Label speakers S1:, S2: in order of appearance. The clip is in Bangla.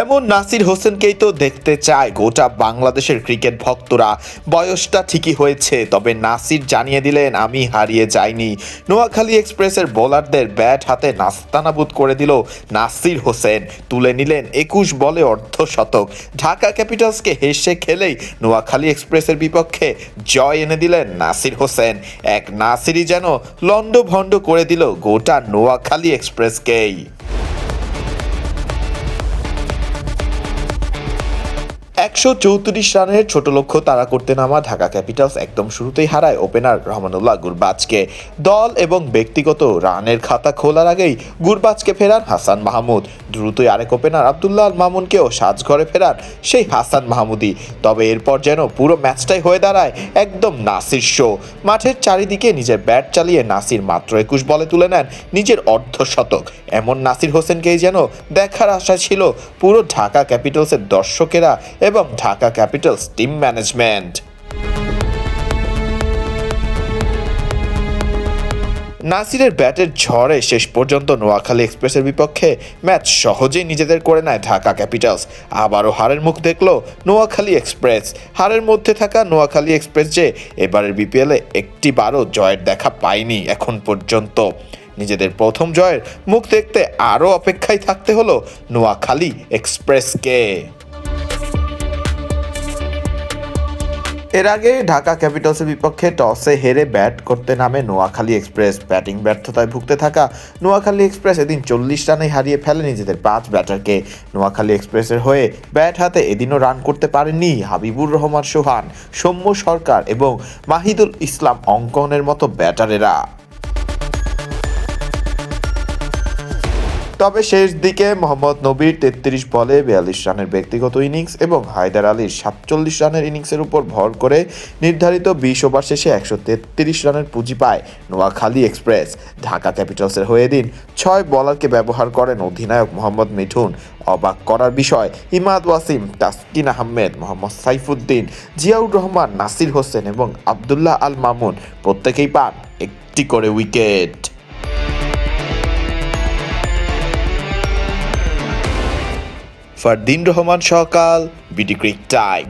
S1: এমন নাসির হোসেনকেই তো দেখতে চায়। গোটা বাংলাদেশের ক্রিকেট ভক্তরা। বয়সটা ঠিকই হয়েছে, তবে নাসির জানিয়ে দিলেন, আমি হারিয়ে যাইনি। নোয়াখালী এক্সপ্রেসের বোলারদের ব্যাট হাতে নাস্তানাবুদ করে দিল নাসির হোসেন। তুলে নিলেন একুশ বলে অর্ধশতক। ঢাকা ক্যাপিটালসকে হেসে খেলেই নোয়াখালী এক্সপ্রেসের বিপক্ষে জয় এনে দিলেন নাসির হোসেন। এক নাসিরই যেন লন্ডভন্ড করে দিল গোটা নোয়াখালী এক্সপ্রেসকেই। একশো চৌত্রিশ রানের ছোট লক্ষ্য তারা করতে নামা ঢাকা ক্যাপিটালস একদম শুরুতেই হারায় ওপেনার রহমানুল্লাহ গুরবাজকে। দল এবং ব্যক্তিগত রানের খাতা খোলার আগেই গুরবাজকে ফেরান হাসান মাহমুদ। দ্রুতই আরেক ওপেনার আবদুল্লাহ মামুনকেও সাজঘরে ফেরান সেই হাসান মাহমুদি তবে এরপর যেন পুরো ম্যাচটাই হয়ে দাঁড়ায় একদম নাসির শো। মাঠের চারিদিকে নিজের ব্যাট চালিয়ে নাসির মাত্র একুশ বলে তুলে নেন নিজের অর্ধশতক। এমন নাসির হোসেনকেই যেন দেখার আশা ছিল পুরো ঢাকা ক্যাপিটালসের দর্শকেরা এবং ঢাকা ক্যাপিটালস টিম ম্যানেজমেন্ট নাসিরের ব্যাটের ঝড়ে শেষ পর্যন্ত নোয়াখালী এক্সপ্রেসের বিপক্ষে ম্যাচ সহজেই নিজেদের করে নেয় ঢাকা ক্যাপিটালস। আবারও হারের মুখ দেখল নোয়াখালী এক্সপ্রেস। হারের মধ্যে থাকা নোয়াখালী এক্সপ্রেস যে এবারের বিপিএলে একটি বারও জয়ের দেখা পায়নি এখন পর্যন্ত। নিজেদের প্রথম জয়ের মুখ দেখতে আরও অপেক্ষায় থাকতে হলো নোয়াখালী এক্সপ্রেসকে। এর আগে ঢাকা ক্যাপিটালসের বিপক্ষে টসে হেরে ব্যাট করতে নামে নোয়াখালী এক্সপ্রেস। ব্যাটিং ব্যর্থতায় ভুগতে থাকা নোয়াখালী এক্সপ্রেস এদিন চল্লিশ রানে হারিয়ে ফেলে নিজেদের পাঁচ ব্যাটারকে। নোয়াখালী এক্সপ্রেসের হয়ে ব্যাট হাতে এদিনও রান করতে পারেননি হাবিবুর রহমান, সোহান, সৌম্য সরকার এবং মাহিদুল ইসলাম অঙ্কনের মতো ব্যাটারেরা। তবে শেষ দিকে মোহাম্মদ নবীর তেত্রিশ বলে বিয়াল্লিশ রানের ব্যক্তিগত ইনিংস এবং হায়দার আলীর সাতচল্লিশ রানের ইনিংসের উপর ভর করে নির্ধারিত বিশ ওভার শেষে একশো তেত্রিশ রানের পুঁজি পায় নোয়াখালী এক্সপ্রেস। ঢাকা ক্যাপিটালসের হয়ে দিন ছয় বলারকে ব্যবহার করেন অধিনায়ক মোহাম্মদ মিঠুন। অবাক করার বিষয়, ইমাদ ওয়াসিম, তাসকিন আহমেদ, মোহাম্মদ সাইফুদ্দিন, জিয়াউর রহমান, নাসির হোসেন এবং আবদুল্লাহ আল মামুন প্রত্যেকেই পান একটি করে উইকেট। ফারদিন রহমান সকাল বিডি ক্রিক টাইম।